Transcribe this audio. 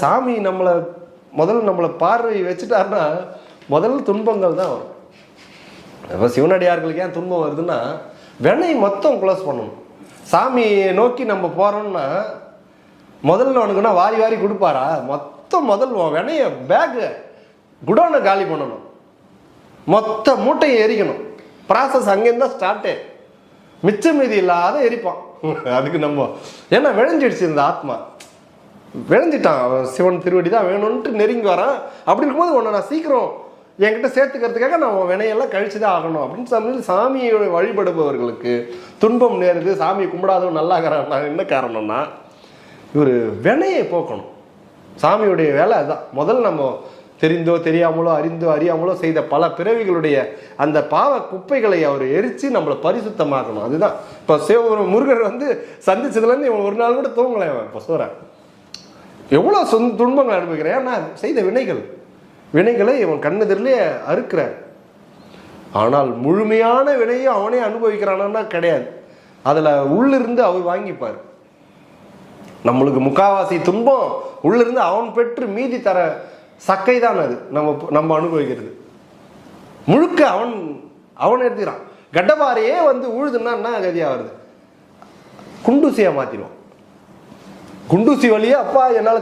சாமி நம்மளை முதல்ல நம்மளை பார்வை வச்சுட்டாருன்னா முதல்ல துன்பங்கள் தான் வரும். இப்போ சிவனடியார்களுக்கு ஏன் துன்பம் வருதுன்னா வினை மொத்தம் க்ளோஸ் பண்ணணும். சாமியை நோக்கி நம்ம போகிறோம்னா முதல்ல உனக்குன்னா வாரி வாரி கொடுப்பாரா? மொத்தம் முதல் வினைய பேக்கு குடோனை காலி பண்ணணும். மொத்த மூட்டையை எரிக்கணும். ப்ராசஸ் அங்கேருந்து தான் ஸ்டார்ட்டே மிச்சம் மீதி இல்லாத எரிப்பான். அதுக்கு நம்ம ஏன்னா விளைஞ்சிடுச்சு இந்த ஆத்மா. விளைஞ்சிட்டான் அவன் சிவன் திருவடி தான் வேணும்ன்ட்டு நெருங்கி வரான். அப்படி இருக்கும்போது உன்னை நான் சீக்கிரம் என்கிட்ட சேர்த்துக்கிறதுக்காக நான் உன் வினையெல்லாம் கழிச்சு தான் ஆகணும் அப்படின்னு சொல்லி சாமியை வழிபடுபவர்களுக்கு துன்பம் நேருது. சாமியை கும்பிடாதவன் நல்லா இருக்கிறான் என்ன காரணம்னா இவர் வினையை போக்கணும். சாமியுடைய வேலை அதுதான் முதல்ல நம்ம தெரிந்தோ தெரியாமலோ அறிந்தோ அறியாமலோ செய்த பல பிறவிகளுடைய அந்த பாவ குப்பைகளை அவர் எரித்து நம்மளை பரிசுத்தமாக்கணும். அதுதான். இப்போ சிவபுரம் முருகர் வந்து சந்திச்சதுலேருந்து இவன் ஒரு நாள் கூட தூங்கலை அவன். இப்போ சொல்கிறேன் எவ்வளோ சொந்த துன்பங்கள் அனுபவிக்கிறேன்? ஏன்னா செய்த வினைகள். வினைகளை இவன் கண்ணெதிரிலே அறுக்கிறார். ஆனால் முழுமையான வினையை அவனே அனுபவிக்கிறானா கிடையாது. அதில் உள்ளிருந்து அவர் வாங்கிப்பார். நம்மளுக்கு முக்காவாசி துன்பம் உள்ளிருந்து அவன் பெற்று மீதி தர சக்கை தான் அது. நம்ம நம்ம அனுபவிக்கிறது. முழுக்க அவன் அவன் எடுத்துக்கிறான். கட்டபாறையே வந்து உழுதுன்னா என்ன கதியாக வருது? குண்டூசியாக மாற்றிடுவான் குண்டூசி வழியே அப்பா என்னால்